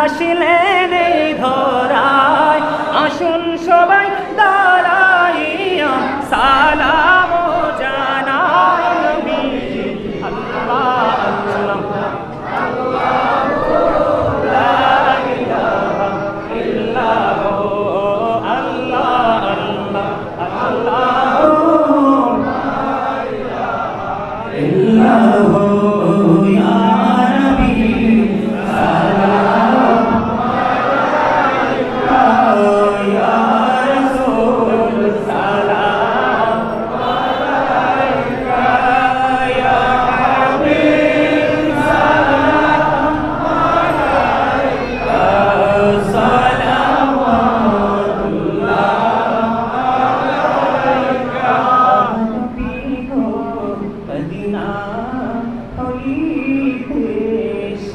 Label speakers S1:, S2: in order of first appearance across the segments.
S1: আসিলেন এই ধরায়। আসুন সবাই দাঁড়াইয়া সালা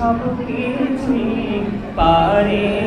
S1: সব কিছু পারে।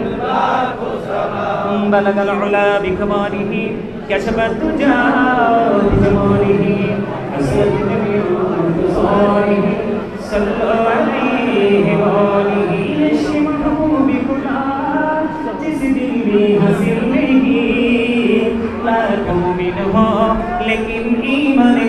S1: بلغ العلا بكماله كشف الدجى بجماله أسد من انتصاره صلى عليه وآله يشمه بكل جسدي بها سره لا تؤمنها لكن إيمانه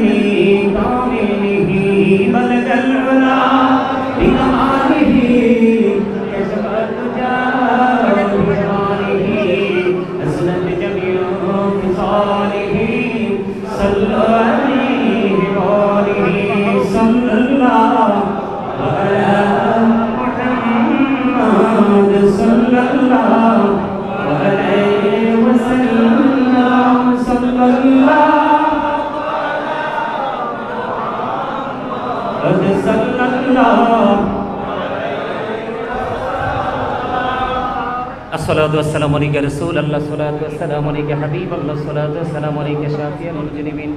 S1: الصلاة والسلام عليك رسول الله الصلاة والسلام عليك حبيب الله الصلاة والسلام عليك شافيا المجرمين